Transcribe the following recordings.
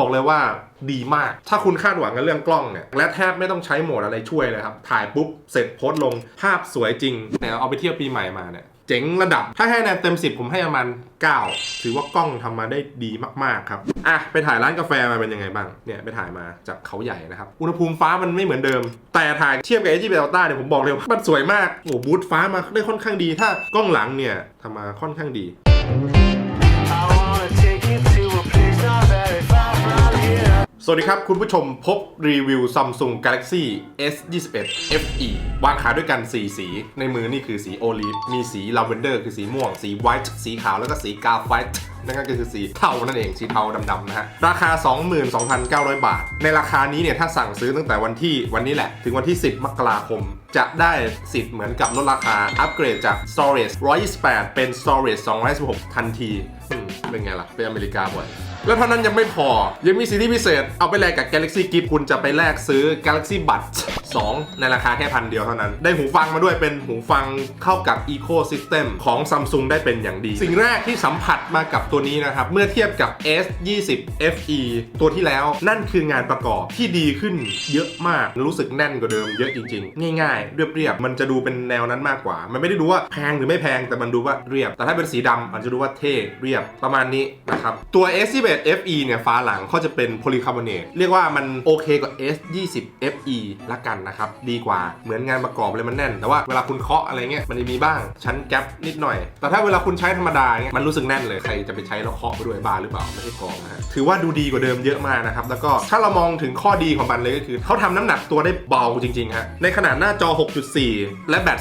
บอกเลยว่าดีมาก ถ้าคุณคาดหวังกับเรื่องกล้องเนี่ย และแทบไม่ต้องใช้โหมดอะไรช่วยเลยครับ ถ่ายปุ๊บ เสร็จโพสต์ลง ภาพสวยจริงแต่เอาไปเที่ยวปีใหม่มาเนี่ย เจ๋งระดับ ถ้าให้คะแนนเต็ม 10 ผมให้ประมาณ9ถือว่ากล้องทำมาได้ดีมากๆครับ อะ ไปถ่ายร้านกาแฟมาเป็นยังไงบ้าง เนี่ยไปถ่ายมาจากเขาใหญ่นะครับ อุณหภูมิฟ้ามันไม่เหมือนเดิม แต่ถ่ายเทียบกับ h อ Delta เนี่ยผมบอกเลยว่ามันสวยมาก โอ้โหบูทฟ้ามาได้ค่อนข้างดี ถ้ากล้องหลังเนี่ยทำมาค่อนข้างดี สวัสดีครับ คุณผู้ชมพบรีวิว Samsung Galaxy S21 FE วางขายด้วยกัน 4 สี ในมือนี่คือสีโอลีฟมีสีลาเวนเดอร์คือสีม่วง สีไวท์สีขาว แล้วก็สีกาไฟท์นั่นก็คือสีเทานั่นเองสีเทาดำๆนะฮะ ราคา 22,900 บาท ในราคานี้เนี่ย ถ้าสั่งซื้อตั้งแต่วันที่วันนี้แหละ ถึงวันที่ 10 มกราคม จะได้สิทธิ์เหมือนกับลดราคาอัปเกรดจาก storage 128 เป็น storage 216ทันทีเป็นไงล่ะเป็นอเมริกาบ่อย แล้วเท่านั้นยังไม่พอ ยังมีสิทธิพิเศษ เอาไปแลกกับ Galaxy Gift คุณจะไปแลกซื้อ Galaxy Buds 2 ในราคาแค่พันเดียวเท่านั้น ได้หูฟังมาด้วยเป็นหูฟังเข้ากับ Ecosystem ของ Samsung ได้เป็นอย่างดี สิ่งแรกที่สัมผัสมากับตัวนี้นะครับ เมื่อเทียบกับ S20 FE ตัวที่แล้วนั่นคืองานประกอบที่ดีขึ้นเยอะมากรู้สึกแน่นกว่าเดิมเยอะจริง ๆ ง่ายๆ เรียบๆมันจะดูเป็นแนวนั้นมากกว่า มันไม่ได้ดูว่าแพงหรือไม่แพงแต่มันดูว่าเรียบ แต่ถ้าเป็นสีดำอาจจะดูว่าเท่เรียบประมาณนี้นะครับตัว S21 FE เนี่ยฝาหลังเขาจะเป็นโพลีคาร์บอเนตเรียกว่ามันโอเคกว่า S20 FE ละกันนะครับดีกว่าเหมือนงานประกอบเลยมันแน่น แต่ว่าเวลาคุณเคาะอะไรเงี้ยมันจะมีบ้างชั้นแกปนิดหน่อย แต่ถ้าเวลาคุณใช้ธรรมดาเงี้ยมันรู้สึกแน่นเลยใครจะไปใช้แล้วเคาะไปด้วยบ้าหรือเปล่าไม่ใช่กองนะฮะถือว่าดูดีกว่าเดิมเยอะมากนะครับแล้วก็ถ้าเรามองถึงข้อดีของมันเลยก็คือเขาทำน้ำหนักตัวได้เบาจริงๆฮะในขนาดหน้าจอ 6.4 และแบต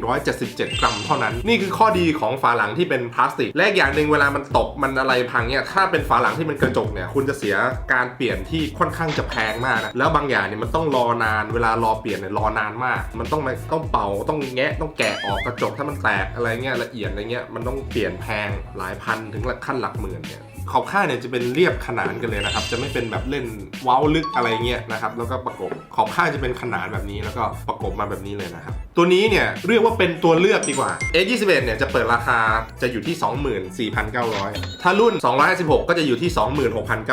4,577 กรัมเท่านั้น นี่คือข้อดีของฝาหลังที่เป็นพลาสติกและอีกอย่างหนึ่งเวลามันตกมันอะไรพังเนี่ยถ้าเป็นฝาหลังที่เป็นกระจกเนี่ยคุณจะเสียการเปลี่ยนที่ค่อนข้างจะแพงมากนะแล้วบางอย่างเนี่ยมันต้องรอนานเวลารอเปลี่ยนเนี่ยรอนานมาก มันต้องมาต้องเป่าต้องแงะต้องแกะออกกระจกถ้ามันแตกอะไรเงี้ยละเอียดอะไรเงี้ยมันต้องเปลี่ยนแพงหลายพันถึงหลักขั้นหลักหมื่นเนี่ยขอบข้างเนี่ยจะเป็นเรียบขนานกันเลยนะครับ จะไม่เป็นแบบเล่นเว้าลึกอะไรเงี้ยนะครับ แล้วก็ประกบขอบข้างจะเป็นขนานแบบนี้แล้วก็ประกบมาแบบนี้เลยนะครับ ตัวนี้เนี่ยเรียกว่าเป็นตัวเลือกดีกว่า A21 เนี่ยจะเปิดราคาจะอยู่ที่ 24,900 ถ้ารุ่น 256 ก็จะอยู่ที่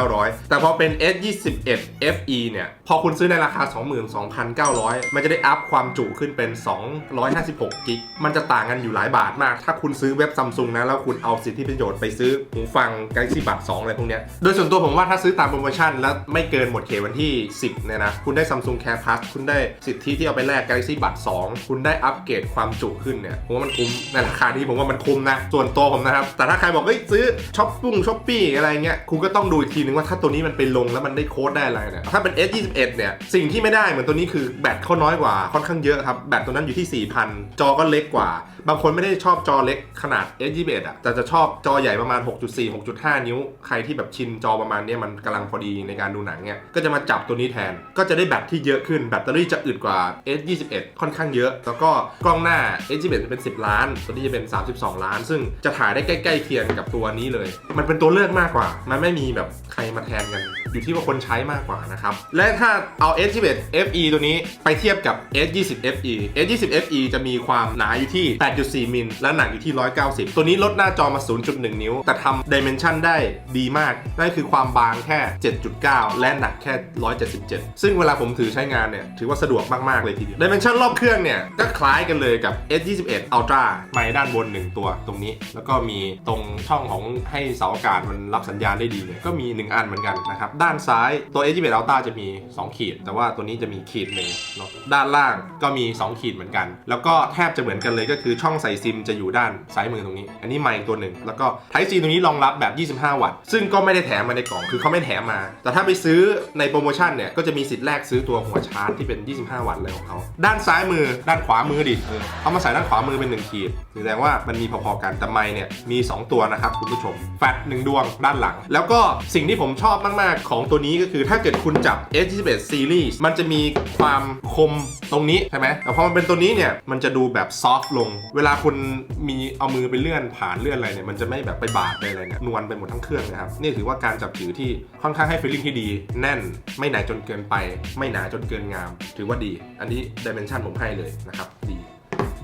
26,900 แต่พอเป็น S21 FE เนี่ย พอคุณซื้อในราคา 22,900 มันจะได้อัพความจุขึ้นเป็น 256กิก มันจะต่างกันอยู่หลายบาทมาก ถ้าคุณซื้อเว็บซัมซุงนะ แล้วคุณเอาสิทธิประโยชน์ไปซื้อหูฟัง Galaxy Buds 2 อะไรพวกเนี้ย โดยส่วนตัวผมว่าถ้าซื้อตามโปรโมชั่น แล้วไม่เกินหมดเขตวันที่ 10 เนี่ยนะ คุณได้ Samsung Care Plus คุณได้สิทธิที่เอาไปแลก Galaxy Buds 2คุณได้อัปเกรดความจุขึ้นเนี่ยผมว่ามันคุ้มในราคานี้ผมว่ามันคุ้มนะ ส่วนตัวผมนะครับ แต่ถ้าใครบอกเฮ้ยซื้อช้อปปุ้งช้อปปี้อะไรเงี้ยคุณก็ต้องดูอีกทีนึงว่าถ้าตัวนี้มันไปลงแล้วมันได้โค้ดได้อะไรเนี่ยถ้าเป็น S21 เนี่ยสิ่งที่ไม่ได้เหมือนตัวนี้คือแบตเขาน้อยกว่าค่อนข้างเยอะครับแบตตัวนั้นอยู่ที่ 4,000 จอก็เล็กกว่าบางคนไม่ได้ชอบจอเล็กขนาด S21 อะแต่จะชอบจอใหญ่ประมาณ 6.4 6.5 นิ้ว ใครที่แบบชินจอประมาณนี้มันกำลังพอดีในการดูหนังเนี่ย ก็จะมาจับตัวนี้แทน ก็จะได้แบตที่เยอะขึ้น แบตเตอรี่จะอึดกว่า S21 ค่อนข้างเยอะ แล้วก็กล้องหน้า S21 เป็น 10 ล้าน ตัวนี้จะเป็น 32 ล้าน ซึ่งจะถ่ายได้ใกล้ๆเคียงกับตัวนี้เลย มันเป็นตัวเลือกมากกว่า มันไม่มีแบบใครมาแทนกัน อยู่ที่ว่าคนใช้มากกว่านะครับ และถ้าเอา S21 FE ตัวนี้ไปเทียบกับ S20 FE S20 FE จะมีความหนาอยู่ที่ 8.4 มิล และหนักอยู่ที่ 190 ตัวนี้ลดหน้าจอมา 0.1 นิ้ว แต่ทำ Dimension ได้ดีมาก นั่นคือความบางแค่ 7.9 และหนักแค่ 177 ซึ่งเวลาผมถือใช้งานเนี่ย ถือว่าสะดวกมาก ๆ เลยทีเดียว Dimension รอบเครื่องเนี่ย ก็คล้ายกันเลยกับ S21 Ultra ไม้ด้านบน 1 ตัวตรงนี้ แล้วก็มีตรงช่องของให้เสาอากาศมันรับสัญญาณได้ดีเนี่ยก็มี 1 อันเหมือนกันนะครับด้านซ้ายตัว S21 Ultra จะมี 2 ขีด แต่ว่าตัวนี้จะมีขีดหนึ่งเนาะด้านล่างก็มี 2 ขีดเหมือนกัน แล้วก็แทบจะเหมือนกันเลยก็คือช่องใส่ซิมจะอยู่ด้านซ้ายมือตรงนี้ อันนี้ไมค์ตัวหนึ่งแล้วก็ Type C ตรงนี้รองรับแบบ 25 วัตต์ซึ่งก็ไม่ได้แถมมาในกล่องคือเขาไม่แถมมา แต่ถ้าไปซื้อในโปรโมชั่นเนี่ยก็จะมีสิทธิ์แลกซื้อตัวหัวชาร์จที่เป็น 25 วัตต์เลยของเขาด้านซ้ายมือด้านขวามือดิเออเอามาใส่ด้านขวามือเป็น1ขีดแสดงว่ามันมีพอๆกันแต่ไมค์เนี่ยมี 2 ตัวนะครับคุณผู้ชมแฟลชหนึ่งดวงด้านหลัง แล้วก็สิ่งที่ผมชอบมากๆของตัวนี้ก็คือถ้าเกิดคุณจับ S21 Series มันจะมีความคมตรงนี้ใช่ไหมแต่พอมันเป็นตัวนี้เนี่ย มันจะดูแบบซอฟต์ลง เวลาคุณมีเอามือไปเลื่อนผ่านเลื่อนอะไรเนี่ย มันจะไม่แบบไปบาดไปอะไรเนี่ย นวลไปหมดทั้งเครื่องนะครับ นี่ถือว่าการจับถือที่ค่อนข้างให้ฟีลลิ่งที่ดี แน่น ไม่หนาจนเกินไป ไม่หนาจนเกินงาม ถือว่าดี อันนี้ดิเมนชันผมให้เลยนะครับ ดี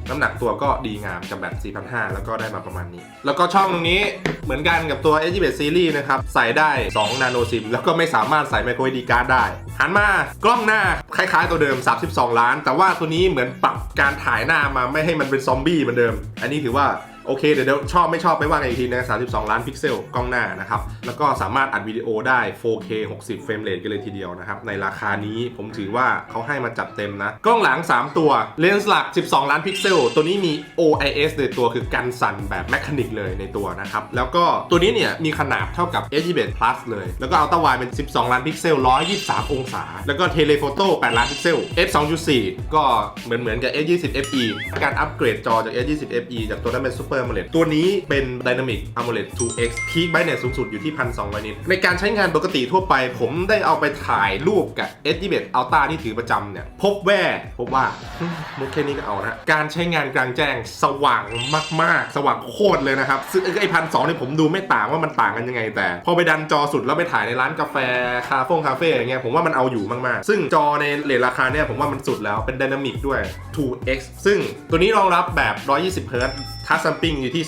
น้ำหนักตัวก็ดีงามกับแบต4,500 แล้วก็ได้มาประมาณนี้ แล้วก็ช่องตรงนี้เหมือนกันกับตัว S21 Series นะครับ ใส่ได้ 2 นาโนซิม แล้วก็ไม่สามารถใส่ไมโคร SD card ได้ หันมากล้องหน้าคล้ายๆตัวเดิม 32 ล้าน แต่ว่าตัวนี้เหมือนปรับการถ่ายหน้ามาไม่ให้มันเป็นซอมบี้เหมือนเดิม อันนี้ถือว่า โอเคเดี๋ยวชอบไม่ชอบไม่ว่ากันอีกทีนะ32 ล้านพิกเซลกล้องหน้านะครับ แล้วก็สามารถอัดวิดีโอได้ 4K 60 เฟรมเรทกันเลยทีเดียวนะครับ ในราคานี้ผมถือว่าเขาให้มาจัดเต็มนะ กล้องหลัง 3 ตัวเลนส์หลัก 12 ล้านพิกเซล ตัวนี้มี OIS ในตัวคือกันสั่นแบบแมคานิกเลยในตัวนะครับ แล้วก็ตัวนี้เนี่ยมีขนาดเท่ากับ S21 Plus เลย แล้วก็อัลตร้าไวเป็น 12 ล้านพิกเซล 123 องศา แล้วก็เทเลโฟโต้ 8 ล้านพิกเซล f 2.4ก็เหมือนเหมือนกับ S20 FE การอัปเกรดจอจาก S20 FE จากตัวนั้นเป็น Super AMOLED ตัวนี้เป็น Dynamic AMOLED 2X Peak Brightness สูงสุดอยู่ที่ 1,200นิตในการใช้งานปกติทั่วไป ผมได้เอาไปถ่ายรูปกับ S21 Ultra ที่ถือประจำเนี่ย พบแว่พบว่ามุกแค่นี้ก็เอานะ การใช้งานกลางแจ้งสว่างมาก ๆ สว่างโคตรเลยนะครับ ซึ่งไอ้พันสองเนี่ยผมดูไม่ต่างว่ามันต่างกันยังไง แต่พอไปดันจอสุดแล้วไปถ่ายในร้านกาแฟ คาเฟ่คาเฟ่อย่างเงี้ยผมว่ามันเอาอยู่มาก ๆ ซึ่งจอในเลทราคาเนี่ยผมว่ามันสุดแล้วเป็น Dynamic ด้วย 2x ซึ่งตัวนี้รองรับแบบ 120 Hz ทัชซัมปิ้งอยู่ที่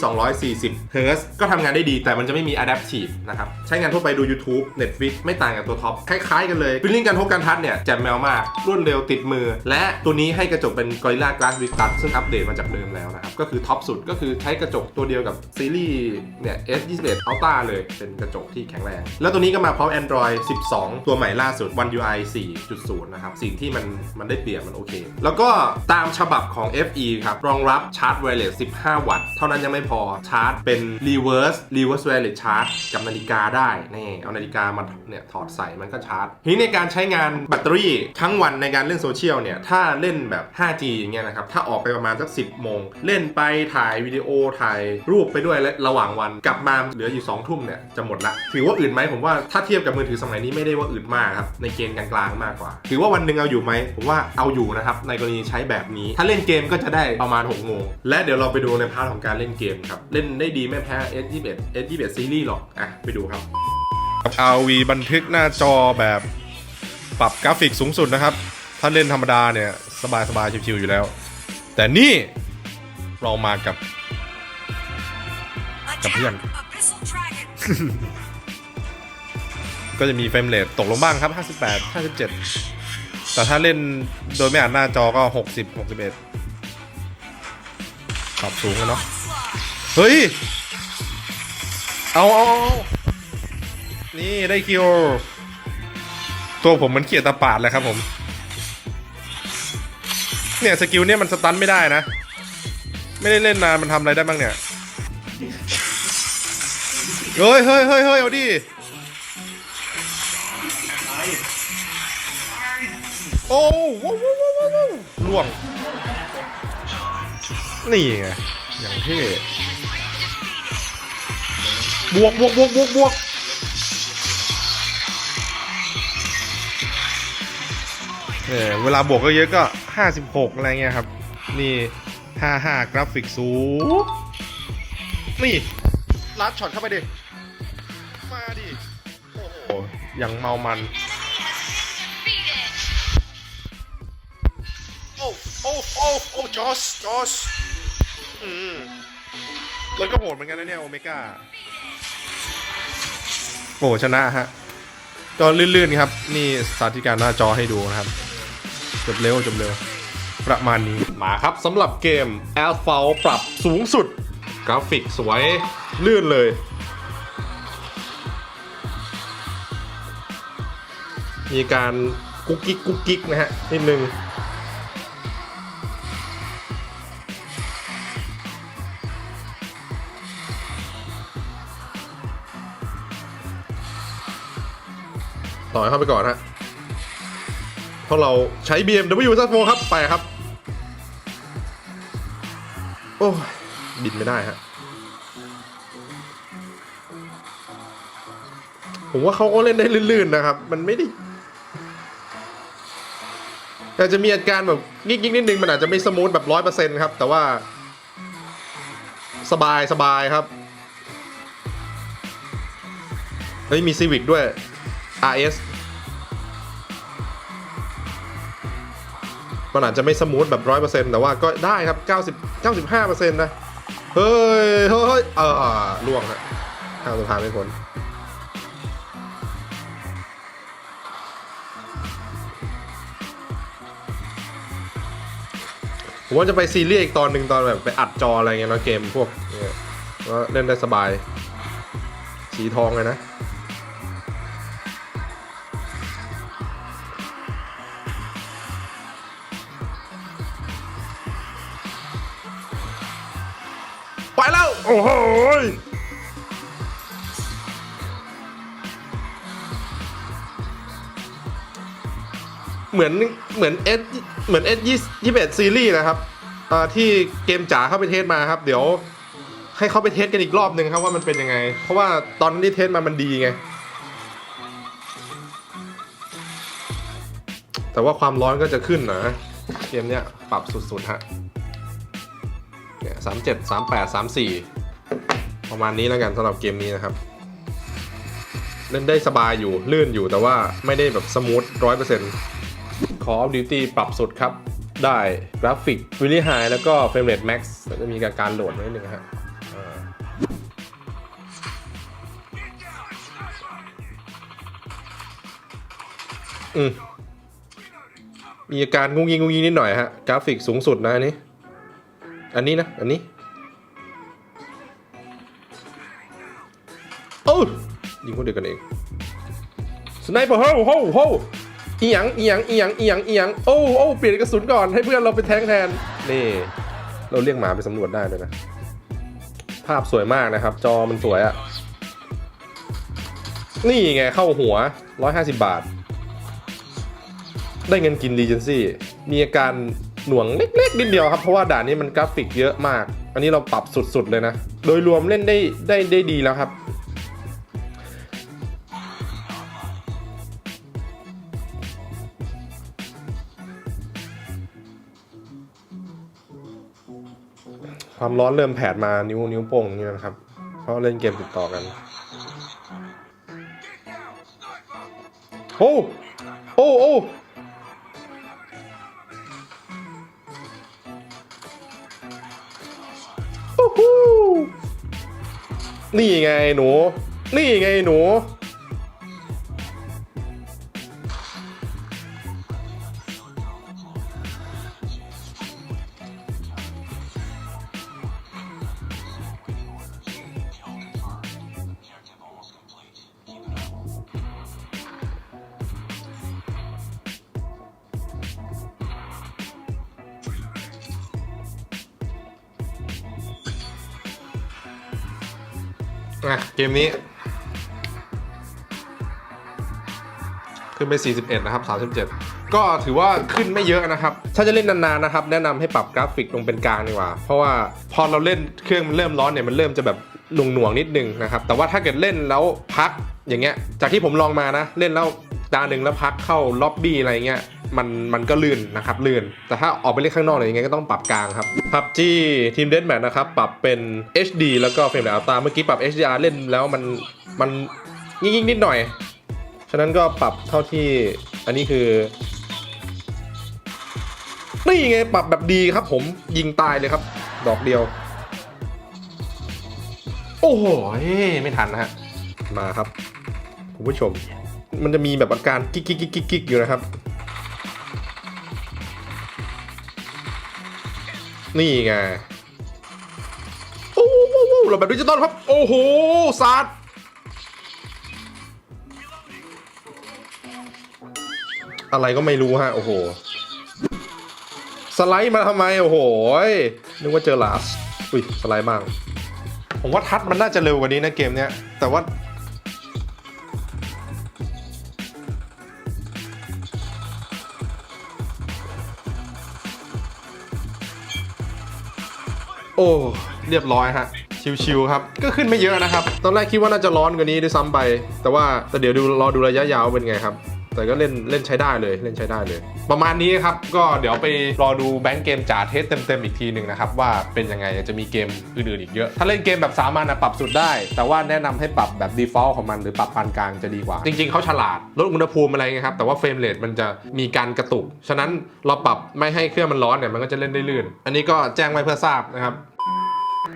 240 Hz ก็ทำงานได้ดีแต่มันจะไม่มี Adaptive นะครับ ใช้งานทั่วไปดู YouTube Netflix ไม่ต่างกับตัวท็อป คล้ายๆกันเลยฟิลลิ่งการพบการทัชเนี่ยแจ่มแมวมากรวดเร็วติดมือ และตัวนี้ให้กระจกเป็น Gorilla Glass Victus ซึ่งอัปเดตมาจากเดิมแล้วนะครับ ก็คือท็อปสุดก็คือใช้กระจกตัวเดียวกับซีรีส์เนี่ย S21 Ultra เลยเป็นกระจกที่แข็งแรง แล้วตัวนี้ก็มาพร้อม Android 12 ตัวใหม่ล่าสุด One UI 4.0 นะครับสิ่งที่มันมันได้เปรียบมันโอเค แล้วก็ตามฉบับของ FE ครับรองรับชาร์จไวเลส15 วัตต์ เท่านั้นยังไม่พอชาร์จเป็น reverse reverse wireless charge กับนาฬิกาได้นี่เอานาฬิกามาเนี่ยถอดใส่มันก็ชาร์จทีนี้ในการใช้งานแบตเตอรี่ทั้งวันในการเล่นโซเชียลเนี่ย ถ้าเล่นแบบ 5G อย่างเงี้ยนะครับ ถ้าออกไปประมาณสัก 10 โมง เล่นไปถ่ายวิดีโอถ่ายรูปไปด้วยและระหว่างวันกลับมาเหลืออยู่ 2 ทุ่มเนี่ย จะหมดละ ถือว่าอื่นไหมผมว่าถ้าเทียบกับมือถือสมัยนี้ไม่ได้ว่าอื่นมากครับ ในเกณฑ์กลางๆมากกว่า ถือว่าวันหนึ่งเอาอยู่ไหมผมว่าเอาอยู่นะครับในกรณีใช้แบบนี้ ถ้าเล่นเกมก็จะได้ประมาณ6โมงและเดี๋ยวเราไปดูในพาร์ทของการเล่นเกมครับ เล่นได้ดีไม่แพ้ S21 S21 ซีรีส์หรอก อะ ไปดูครับ RV บันทึกหน้าจอแบบปรับกราฟิกสูงสุดนะครับ ถ้าเล่นธรรมดาเนี่ย สบายสบายๆชิวๆอยู่แล้ว แต่นี่เรามากับ กับเพื่อน ก็จะมีเฟรมเรทตกลงบ้างครับ 58 57 แต่ถ้าเล่นโดยไม่อ่านหน้าจอก็ 60 61 ปรับสูงแล้วเนาะ เฮ้ยเอาเอาเอานี่ได้คิว ตัวผมมันเขียดตาปาดเลยครับผม เนี่ยสกิลเนี่ยมันสตันไม่ได้นะ ไม่ได้เล่นนานมันทำอะไรได้บ้างเนี่ย เฮ้ยเฮ้ยเฮ้ยเฮ้ยเอาดิโอ้ว้าวว้าวว้าวล่วง นี่ไงอย่างเท่บวกบวกบวกบวกบวกเออเวลาบวกก็เยอะก็ 56 อะไรเงี้ยครับ นี่ 55 กราฟิกสูงนี่ลัดช็อตเข้าไปดิ มาดิ โอ้โหอย่างเมามัน โอ้ โอ้ โอ้ โอ้ จอส จอส อืมแล้วก็โหดเหมือนกันนะเนี่ยโอเมก้าโอ้ชนะฮะก็ลื่นๆครับ นี่สาธิตการหน้าจอให้ดูนะครับจบเร็วจบเร็ว ประมาณนี้มาครับสำหรับเกม a l p h a ปรับสูงสุด กราฟิกสวย ลื่นเลยมีการกุ๊กกิ๊กกุ๊กกิ๊กนะฮะนิดนึง ต่อยเข้าไปก่อนฮะเพราะเราใช้ BMW z 4ครับ ไปครับ โอ้ยบินไม่ได้ฮะผมว่าเขาก็เล่นได้ลื่นๆนะครับ มันไม่ได้อาจจะมีอาการแบบงิกๆนิดนึงมันอาจจะไม่สมูทแบบร้อยเปอร์เซ็นต์ครับ แต่ว่า สบายสบายครับ เฮ้ย มีซีวิกด้วย RS มันอาจจะไม่สมูทแบบร้อยเปอร์เซ็นต์แต่ว่าก็ได้ครับ90 95เปอร์เซ็นต์นะ เฮ้ย เฮ้ย เออล่วงฮะข้ามสะพานไม่พ้นผมว่าจะไปซีรีส์อีกตอนหนึ่งตอนแบบไปอัดจออะไรเงี้ยเนาะเกมพวกเนี่ยก็เล่นได้สบาย สีทองเลยนะ ไปแล้ว โอ้โหยเหมือนเหมือนเอสเหมือนเอสยี่สิบเอ็ดซีรีส์นะครับอ่าที่เกมจ๋าเข้าไปเทสมาครับ เดี๋ยว ให้เขาไปเทสกันอีกรอบหนึ่งครับว่ามันเป็นยังไง เพราะว่าตอนที่เทสมามันดีไง แต่ว่าความร้อนก็จะขึ้นนะ เกมเนี้ยปรับสุดๆฮะ เนี่ยสามเจ็ดสามแปดสามสี่ประมาณนี้แล้วกันสำหรับเกมนี้นะครับ เล่นได้สบายอยู่ลื่นอยู่แต่ว่าไม่ได้แบบสมูทร้อยเปอร์เซ็นต์ Call of Duty ปรับสุดครับ ได้กราฟิกวิลลี่ไฮแล้วก็เฟรมเรทแม็กซ์จะมีการโหลดนิดนึงฮะอ่าอืมมีอาการงุงยิงงุงยิงนิดหน่อยฮะ กราฟิกสูงสุดนะอันนี้ อันนี้นะ อันนี้ โอ้ยยิงคนเดียวกันเองสไนเปอร์โฮโฮโฮอียังอียังอียังอียังอียงโอ้โอ้เปลี่ยนกระสุนก่อนให้เพื่อนเราไปแทงแทน นี่ เราเรียกหมาไปสำรวจได้ด้วยนะ ภาพสวยมากนะครับ จอมันสวยอะนี่ไงเข้าหัว 150 บาท ได้เงินกินรีเจนซี่ มีอาการ หน่วงเล็กๆนิดเดียวครับเพราะว่าด่านนี้มันกราฟิกเยอะมาก อันนี้เราปรับสุดๆเลยนะ โดยรวมเล่นได้ได้ได้ดีแล้วครับความร้อนเริ่มแผดมานิ้วนิ้วโป้งนี่นะครับ เพราะเล่นเกมติดต่อกัน โอ้ โอ้ โอ้ นี่ไงหนู นี่ไงหนู อะเกมนี้ ขึ้นไป 41 นะครับ 37 ก็ถือว่าขึ้นไม่เยอะนะครับ ถ้าจะเล่นนานๆนะครับ แนะนำให้ปรับกราฟิกลงเป็นกลางดีกว่า เพราะว่าพอเราเล่นเครื่องมันเริ่มร้อนเนี่ยมันเริ่มจะแบบหน่วงหน่วงๆนิดนึงนะครับ แต่ว่าถ้าเกิดเล่นแล้วพักอย่างเงี้ย จากที่ผมลองมานะ เล่นแล้วตาหนึ่งแล้วพักเข้าล็อบบี้อะไรเงี้ย มันมันก็ลื่นนะครับลื่น แต่ถ้าออกไปเล่นข้างนอกเนี่ยยังไงก็ต้องปรับกลางครับ PUBG Team Deathmatch นะครับปรับเป็น HD แล้วก็เฟรมเรทอัลต้าเมื่อกี้ปรับ HDR เล่นแล้วมันมันยิ่งๆนิดหน่อย ฉะนั้นก็ปรับเท่าที่อันนี้คือนี่ไงปรับแบบดีครับผมยิงตายเลยครับ ดอกเดียว โอ้โหไม่ทันนะฮะมาครับ คุณผู้ชม มันจะมีแบบอาการกิ๊กกิ๊กกิ๊กกิ๊กกิ๊กอยู่นะครับ นี่ไงโอ้โหเราแบบดิจิตอลครับ โอ้โหสาดอะไรก็ไม่รู้ฮะ โอ้โห สไลด์มาทำไม โอ้โห นึกว่าเจอลาส อุ้ย สไลด์บ้าง ผมว่าทัดมันน่าจะเร็วกว่านี้นะเกมเนี้ย แต่ว่า โอ้เรียบร้อยฮะชิวๆครับ ก็ขึ้นไม่เยอะนะครับ ตอนแรกคิดว่าน่าจะร้อนกว่านี้ด้วยซ้ำไป แต่ว่าแต่เดี๋ยวดูรอดูระยะยาวเป็นไงครับ แต่ก็เล่นเล่นใช้ได้เลยเล่นใช้ได้เลย ประมาณนี้ครับ ก็เดี๋ยวไปรอดูแบงก์เกมจ๋าเทสเต็มๆอีกทีหนึ่งนะครับ ว่าเป็นยังไงจะมีเกมอื่นๆอีกเยอะ ถ้าเล่นเกมแบบสามัญนะปรับสุดได้ แต่ว่าแนะนำให้ปรับแบบ default ของมันหรือปรับปานกลางจะดีกว่า จริง ๆเขาฉลาดลดอุณหภูมิอะไรเงี้ยครับแต่ว่าเฟรมเรทมันจะมีการกระตุกฉะนั้นเราปรับไม่ให้เครื่องมันร้อนเนี่ยมันก็จะเล่นได้ลื่น อันนี้ก็แจ้งไว้เพื่อทราบนะครับ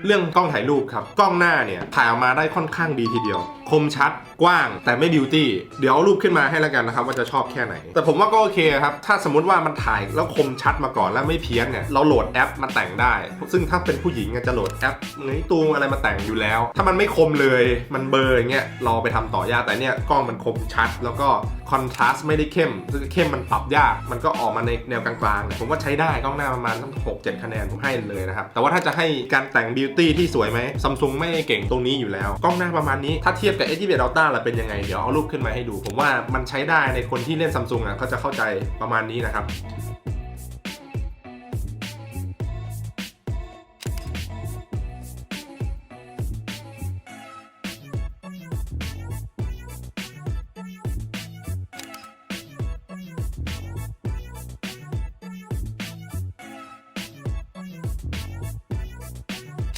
เรื่องกล้องถ่ายรูปครับ กล้องหน้าเนี่ยถ่ายออกมาได้ค่อนข้างดีทีเดียว คมชัดกว้างแต่ไม่บิวตี้เดี๋ยวรูปขึ้นมาให้แล้วกันนะครับว่าจะชอบแค่ไหน แต่ผมว่าก็โอเคครับถ้าสมมติว่ามันถ่ายแล้วคมชัดมาก่อนแล้วไม่เพี้ยนเนี่ยเราโหลดแอปมาแต่งได้ ซึ่งถ้าเป็นผู้หญิงจะโหลดแอปเงยตูงอะไรมาแต่งอยู่แล้ว ถ้ามันไม่คมเลยมันเบลอร์อย่างเงี้ยเราไปทำต่อยากแต่เนี่ยกล้องมันคมชัด แล้วก็คอนทราสต์ไม่ได้เข้มซึ่งเข้มมันปรับยากมันก็ออกมาในแนวกลางๆผมว่าใช้ได้กล้องหน้าประมาณตั้งหกเจ็ดคะแนนผมให้เลยนะครับแต่ว่าถ้าจะให้การแต่งบิวตี้ที่สวยไหมซัมซุงไม่เก่งตรงนี้อยู่แล้วกล้องหน้าประมาณนี้ถ้าเทียบกับ A21 Ultra ล่ะเป็นยังไง เดี๋ยวเอารูปขึ้นมาให้ดู ผมว่ามันใช้ได้ในคนที่เล่นซัมซุงอะเขาจะเข้าใจประมาณนี้นะครับ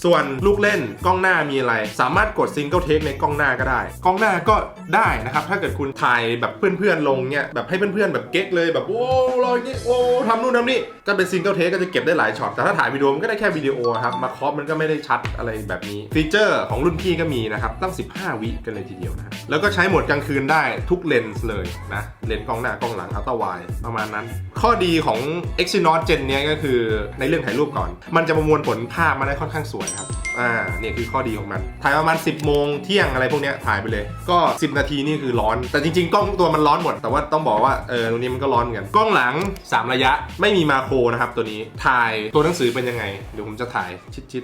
ส่วนลูกเล่นกล้องหน้ามีอะไร สามารถกดซิงเกิลเทคในกล้องหน้าก็ได้ กล้องหน้าก็ได้นะครับ ถ้าเกิดคุณถ่ายแบบเพื่อนๆลงเนี่ยแบบให้เพื่อนๆแบบเก๊กเลยแบบโอ้รอยนี้โอ้ทำนู่นทำนี่ก็เป็นซิงเกิลเทคก็จะเก็บได้หลายช็อตแต่ถ้าถ่ายวิดีโอมันก็ได้แค่วิดีโอครับมาครอปมันก็ไม่ได้ชัดอะไรแบบนี้ฟีเจอร์ของรุ่นพี่ก็มีนะครับตั้ง 15 วิกันเลยทีเดียวนะแล้วก็ใช้โหมดกลางคืนได้ทุกเลนส์เลยนะเลนส์กล้องหน้ากล้องหลังอัลตร้าไวประมาณนั้น ข้อดีของ Exynos Gen เนี้ยก็คือในเรื่องถ่ายรูปก่อน มันจะประมวลผลภาพมาได้ค่อนข้างสวยครับอ่าเนี่ยคือข้อดีของมัน ถ่ายประมาณ 10 โมงเที่ยงอะไรพวกเนี้ยถ่ายไปเลย ก็ 10นาทีนี่คือร้อน แต่จริงๆ กล้องตัวมันร้อนหมด แต่ว่าต้องบอกว่าเออตรงนี้มันก็ร้อนเหมือนกันกล้องหลัง 3 ระยะไม่มีมาโครนะครับตัวนี้ถ่ายตัวหนังสือเป็นยังไงเดี๋ยวผมจะถ่ายชิด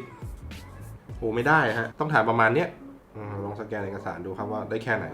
ๆโอ้ไม่ได้ฮะต้องถ่ายประมาณเนี้ยลองสแกนเอกสารดูครับว่าได้แค่ไหน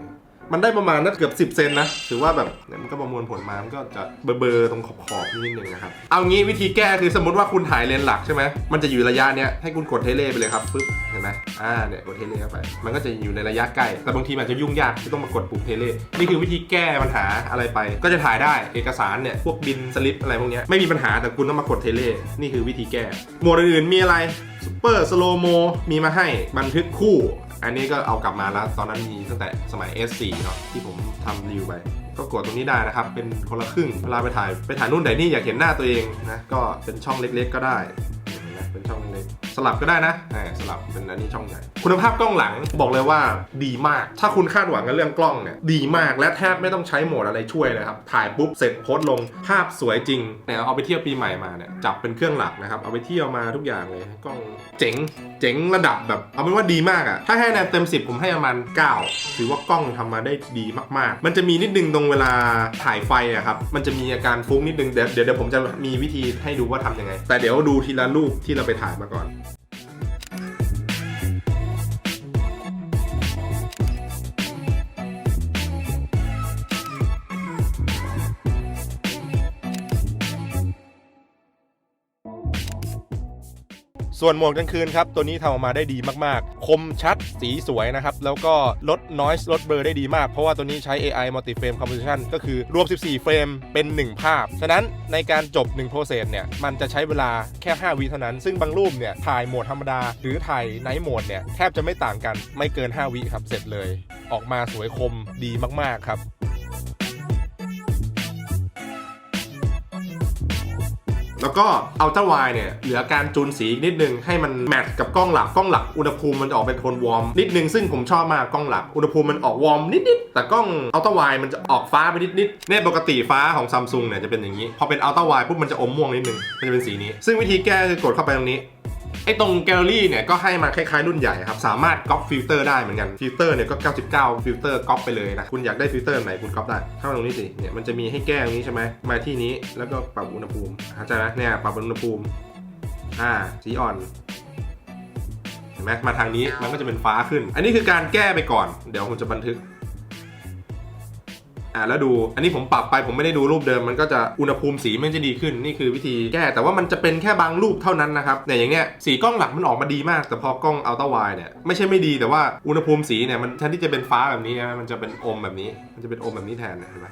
มันได้ประมาณน่าเกือบ 10 เซนนะ ถือว่าแบบเนี่ยมันก็ประมวลผลมา มันก็จะเบลอๆตรงขอบๆนิดนึงนะครับ เอางี้วิธีแก้คือสมมติว่าคุณถ่ายเลนส์หลักใช่ไหม มันจะอยู่ระยะเนี้ยให้คุณกดเทเลไปเลยครับปึ๊บ เห็นไหมอ่าเนี่ยกดเทเลเข้าไป มันก็จะอยู่ในระยะใกล้ แต่บางทีมันจะยุ่งยากที่ต้องมากดปุ่มเทเล นี่คือวิธีแก้ปัญหาอะไรไป ก็จะถ่ายได้เอกสารเนี่ยพวกบินสลิปอะไรพวกเนี้ยไม่มีปัญหาแต่คุณต้องมากดเทเล นี่คือวิธีแก้ โหมดอื่นๆมีอะไรซูเปอร์สโลโมมีมาให้บันทึกคู่ อันนี้ก็เอากลับมาแล้วตอนนั้นมีตั้งแต่สมัย S4 เนาะที่ผมทำรีวิวไปก็กดตรงนี้ได้นะครับ เป็นคนละครึ่ง เวลาไปถ่ายไปถ่ายนู่นถ่ายนี่อยากเห็นหน้าตัวเองนะ ก็เป็นช่องเล็กๆก็ได้ เป็นช่องเล็ก สลับก็ได้นะอ่าสลับเป็นอันนี้ช่องใหญ่ คุณภาพกล้องหลังบอกเลยว่าดีมาก ถ้าคุณคาดหวังกับเรื่องกล้องเนี่ยดีมากและแทบไม่ต้องใช้โหมดอะไรช่วยเลยครับ ถ่ายปุ๊บเสร็จโพสต์ลงภาพสวยจริงเนี่ยเอาไปเที่ยวปีใหม่มาเนี่ยจับเป็นเครื่องหลักนะครับเอาไปเที่ยวมาทุกอย่างเลยกล้องเจ๋งเจ๋งระดับแบบ เอาเป็นว่าดีมากอะถ้าให้คะแนนเต็ม 10 ผมให้ประมาณ9ถือว่ากล้องทำมาได้ดีมากๆ มันจะมีนิดนึงตรงเวลาถ่ายไฟอะครับมันจะมีอาการฟุ้งนิดนึงเดี๋ยวเดี๋ยวเดี๋ยวผมจะมีวิธีให้ดูว่าทำยังไง แต่เดี๋ยวดูทีละรูปที่เราไปถ่ายมาก่อน ส่วนโหมดกลางคืนครับ ตัวนี้ทำออกมาได้ดีมากๆ คมชัดสีสวยนะครับ แล้วก็ลด noise ลดเบลอได้ดีมาก เพราะว่าตัวนี้ใช้ AI multi frame composition ก็คือรวม 14 เฟรมเป็น 1 ภาพ ฉะนั้นในการจบ1 process เนี่ย มันจะใช้เวลาแค่ 5 วิเท่านั้น ซึ่งบางรูปเนี่ย ถ่ายโหมดธรรมดา หรือถ่ายไนท์โหมดเนี่ย แทบจะไม่ต่างกันไม่เกิน 5 วิครับเสร็จเลย ออกมาสวยคมดีมากๆครับ แล้วก็เอาเจ้าวายเนี่ยเหลือการจูนสีนิดนึงให้มันแมทกับกล้องหลักกล้องหลักอุณหภูมิมันจะออกเป็นโทนวอร์มนิดนึงซึ่งผมชอบมากกล้องหลักอุณหภูมิมันออกวอร์มนิดๆแต่กล้องอัลตร้าไวมันจะออกฟ้าไปนิดๆเนี่ยปกติฟ้าของซัมซุงเนี่ยจะเป็นอย่างนี้ พอเป็นอัลตร้าไวปุ๊บมันจะอมม่วงนิดนึงมันจะเป็นสีนี้ ซึ่งวิธีแก้คือกดเข้าไปตรงนี้ ไอ้ตรงแกลเลอรี่เนี่ยก็ให้มาคล้ายๆรุ่นใหญ่ครับ สามารถก๊อปฟิลเตอร์ได้เหมือนกันฟิลเตอร์เนี่ยก็ 99 ฟิลเตอร์ก๊อปไปเลยนะ คุณอยากได้ฟิลเตอร์ไหนคุณก๊อปได้ เข้ามาตรงนี้สิ เนี่ยมันจะมีให้แก้ตรงนี้ใช่ไหมมาที่นี้แล้วก็ปรับอุณหภูมิเข้าใจไหมเนี่ยปรับอุณหภูมิ อ่า สีอ่อนเห็นไหมมาทางนี้มันก็จะเป็นฟ้าขึ้น อันนี้คือการแก้ไปก่อน เดี๋ยวผมจะบันทึก อ่าแล้วดูอันนี้ผมปรับไปผมไม่ได้ดูรูปเดิมมันก็จะอุณหภูมิสีมันจะดีขึ้นนี่คือวิธีแก้ แต่ว่ามันจะเป็นแค่บางรูปเท่านั้นนะครับเนี่ยอย่างเงี้ยสีกล้องหลักมันออกมาดีมาก แต่พอกล้องอัลตร้าไวเนี่ยไม่ใช่ไม่ดีแต่ว่าอุณหภูมิสีเนี่ยมันแทนที่จะเป็นฟ้าแบบนี้นะมันจะเป็นอมแบบนี้ มันจะเป็นอมแบบนี้แทนนะเห็นไหม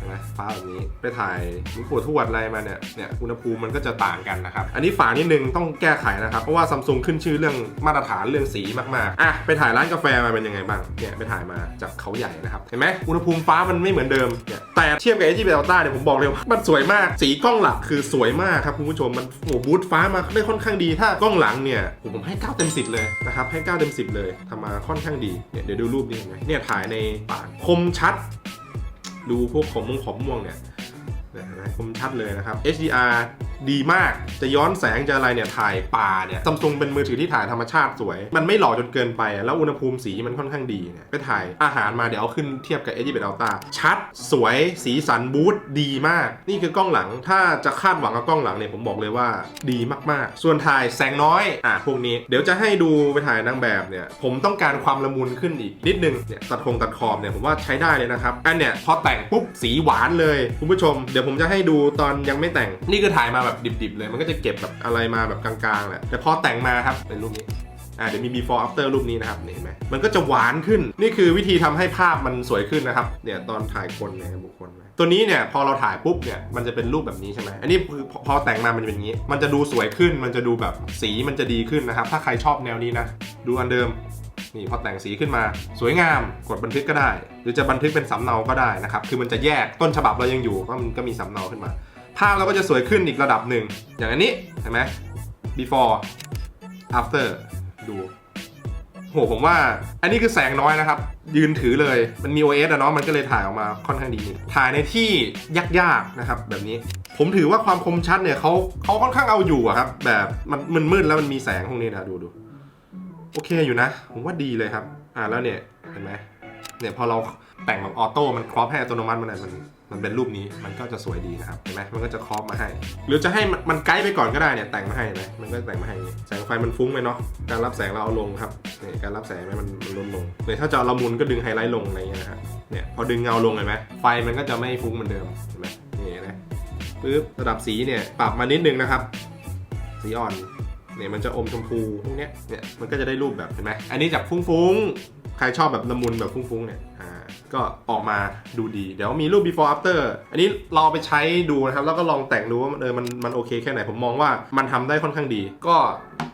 ห็นไหมฟ้าแบบนี้ไปถ่ายหลวงปู่ทวดอะไรมาเนี่ยเนี่ยอุณหภูมิมันก็จะต่างกันนะครับ อันนี้ฝานิดนึงต้องแก้ไขนะครับ เพราะว่าซัมซุงขึ้นชื่อเรื่องมาตรฐานเรื่องสีมากๆอะไปถ่ายร้านกาแฟมาเป็นยังไงบ้างเนี่ยไปถ่ายมาจากเขาใหญ่นะครับเห็นไหมอุณหภูมิฟ้ามันไม่เหมือนเดิมเนี่ยแต่เทียบกับ LG Delta เนี่ยผมบอกเลยว่ามันสวยมากสีกล้องหลักคือสวยมากครับคุณผู้ชมมันโอ้บูทฟ้ามาได้ค่อนข้างดี ถ้ากล้องหลังเนี่ยผมให้ 9 เต็ม 10 เลยนะครับให้ 9 เต็ม 10 เลยทำมาค่อนข้างดีเนี่ยเดี๋ยวดูรูปนี้เห็นไหมเนี่ยถ่ายในป่าคมชัด ดูพวกขมมงขมม่วงเนี่ยนะคมชัดเลยนะครับ HDR ดีมาก จะย้อนแสงจะอะไรเนี่ยถ่ายป่าเนี่ยซัมซุงเป็นมือถือที่ถ่ายธรรมชาติสวย มันไม่หล่อจนเกินไป แล้วอุณหภูมิสีมันค่อนข้างดีเนี่ยไปถ่ายอาหารมาเดี๋ยวเอาขึ้นเทียบกับ Edge 11 Ultra ชัด สวย สีสันบูทดีมาก นี่คือกล้องหลัง ถ้าจะคาดหวังกับกล้องหลังเนี่ยผมบอกเลยว่าดีมากๆ ส่วนถ่ายแสงน้อย อะพวกนี้ เดี๋ยวจะให้ดูไปถ่ายนางแบบเนี่ย ผมต้องการความละมุนขึ้นอีกนิดนึง เนี่ยตัดคงตัดขอบเนี่ยผมว่าใช้ได้เลยนะครับ อันเนี่ยพอแต่งปุ๊บสีหวานเลย คุณผู้ชม เดี๋ยวผมจะให้ดูตอนยังไม่แต่ง นี่คือถ่ายมาแบบดิบๆเลย มันก็จะเก็บแบบอะไรมาแบบกลางๆแหละแต่พอแต่งมาครับเป็นรูปนี้อ่าเดี๋ยวมี before after รูปนี้นะครับเห็นไหมมันก็จะหวานขึ้น นี่คือวิธีทำให้ภาพมันสวยขึ้นนะครับ เนี่ยตอนถ่ายคนเนี่ยบุคคลนะตัวนี้เนี่ยพอเราถ่ายปุ๊บเนี่ยมันจะเป็นรูปแบบนี้ใช่ไหมอันนี้คือพอพอแต่งมามันจะเป็นอย่างนี้ มันจะดูสวยขึ้น มันจะดูแบบสีมันจะดีขึ้นนะครับ ถ้าใครชอบแนวนี้นะ ดูอันเดิม นี่พอแต่งสีขึ้นมา สวยงาม กดบันทึกก็ได้ หรือจะบันทึกเป็นสำเนาก็ได้นะครับ คือมันจะแยกต้นฉบับเรายังอยู่ ก็มันก็มีสำเนาขึ้นมา ภาพเราก็จะสวยขึ้นอีกระดับหนึ่ง อย่างอันนี้เห็นไหม before after ดูโหผมว่าอันนี้คือแสงน้อยนะครับ ยืนถือเลยมันมี OS อะเนาะมันก็เลยถ่ายออกมาค่อนข้างดี ถ่ายในที่ยากๆนะครับ แบบนี้ผมถือว่าความคมชัดเนี่ยเขาเขาค่อนข้างเอาอยู่อะครับ แบบมันมันมืดแล้วมันมีแสงพวกนี้นะดูดูโอเคอยู่นะ ผมว่าดีเลยครับ อ่าแล้วเนี่ยเห็นไหมเนี่ยพอเรา แต่งแบบออโต้มันครอปให้อัตโนมัติมันมันมันเป็นรูปนี้มันก็จะสวยดีนะครับเห็นไหมมันก็จะครอปมาให้ หรือจะให้มันไกด์ไปก่อนก็ได้เนี่ยแต่งมาให้นไหมมันก็แต่งมาให้แสงไฟมันฟุ้งไปเนาะการรับแสงเราเอาลงครับเนี่ยการรับแสงมันมันลดลงเนี่ยถ้าจะเอาละมุนก็ดึงไฮไลท์ลงอะไรอย่างเงี้ยนะครับเนี่ยพอดึงเงาลงเห็นไหมไฟมันก็จะไม่ฟุ้งเหมือนเดิมเห็นไหมนี่นะปึ๊บระดับสีเนี่ยปรับมานิดนึงนะครับ สีอ่อนเนี่ยมันจะอมชมพูพวกเนี้ยเนี่ยมันก็จะได้รูปแบบเห็นไหมอันนี้จากฟุ้งๆใครชอบแบบละมุนแบบฟุ้งๆเนี่ยอ่า ก็ออกมาดูดี เดี๋ยวมีรูป before after อันนี้เราไปใช้ดูนะครับ แล้วก็ลองแต่งดูว่ามันเออมันมันโอเคแค่ไหน ผมมองว่ามันทำได้ค่อนข้างดี ก็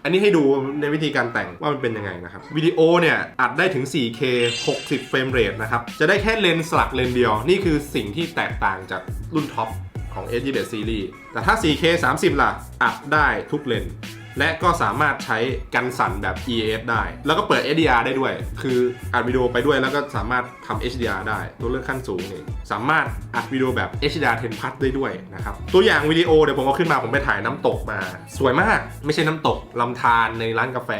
อันนี้ให้ดูในวิธีการแต่งว่ามันเป็นยังไงนะครับวิดีโอเนี่ยอัดได้ถึง 4K 60 เฟรมเรทนะครับ จะได้แค่เลนส์หลักเลนเดียว นี่คือสิ่งที่แตกต่างจากรุ่นท็อปของ S21 Series แต่ถ้า 4K 30 ล่ะ อัดได้ทุกเลนส์ และก็สามารถใช้กันสั่นแบบ EAF ได้ แล้วก็เปิด HDR ได้ด้วย คืออัดวิดีโอไปด้วยแล้วก็สามารถทำ HDR ได้ ตัวเลือกขั้นสูงเองสามารถอัดวิดีโอแบบ HDR 10 plus ได้ด้วยนะครับ ตัวอย่างวิดีโอเดี๋ยวผมเอาขึ้นมาผมไปถ่ายน้ำตกมา สวยมาก ไม่ใช่น้ำตกลำธารในร้านกาแฟ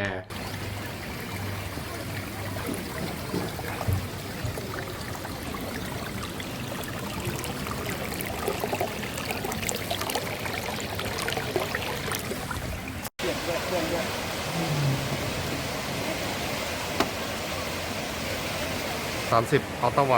30อัลต้าไว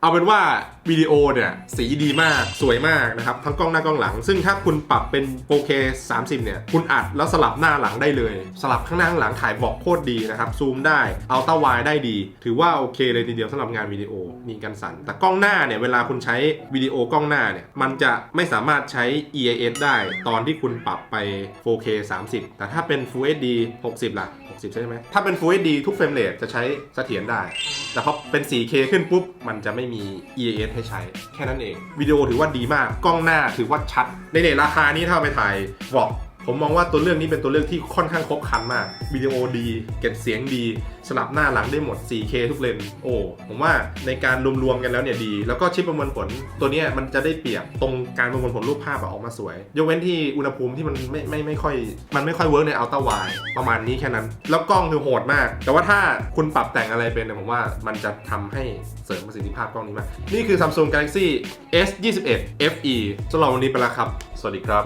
เอาเป็นว่า วิดีโอเนี่ยสีดีมากสวยมากนะครับทั้งกล้องหน้ากล้องหลัง ซึ่งถ้าคุณปรับเป็น 4K 30 เนี่ย คุณอัดแล้วสลับหน้าหลังได้เลย สลับข้างหน้าข้างหลังถ่ายบอกโคตรดีนะครับ ซูมได้อัลต้าไวได้ดี ถือว่าโอเคเลยทีเดียวสำหรับงานวิดีโอมีกันสั่นแต่กล้องหน้าเนี่ย เวลาคุณใช้วิดีโอกล้องหน้าเนี่ย มันจะไม่สามารถใช้ EIS ได้ตอนที่คุณปรับไป 4K 30 แต่ถ้าเป็น Full HD 60ล่ะ60 ใช่ไหมถ้าเป็น Full HD ทุกเฟรมเรทจะใช้เสถียรได้ แต่พอเป็น 4K ขึ้นปุ๊บ มันจะไม่มี EAS ให้ใช้ แค่นั้นเอง วิดีโอถือว่าดีมาก กล้องหน้าถือว่าชัด ในเนราคานี้ถ้าเอาไปถ่ายวอก ผมมองว่าตัวเลือกนี้เป็นตัวเลือกที่ค่อนข้างครบครันมาก วิดีโอดี เก็บเสียงดี สลับหน้าหลังได้หมด 4K ทุกเลน โอ้ ผมว่าในการรวมๆกันแล้วเนี่ยดี แล้วก็ชิปประมวลผลตัวเนี้ยมันจะได้เปรียบตรงการประมวลผลรูปภาพออกมาสวย ยกเว้นที่อุณหภูมิที่มันไม่ไม่ไม่ค่อย มันไม่ค่อยเวิร์กในอัลต้าไวประมาณนี้แค่นั้น แล้วกล้องคือโหดมาก แต่ว่าถ้าคุณปรับแต่งอะไรเป็นเนี่ยผมว่ามันจะทำให้เสริมประสิทธิภาพกล้องนี้มาก นี่คือ Samsung Galaxy S21 FE สำหรับวันนี้ไปแล้วครับ สวัสดีครับ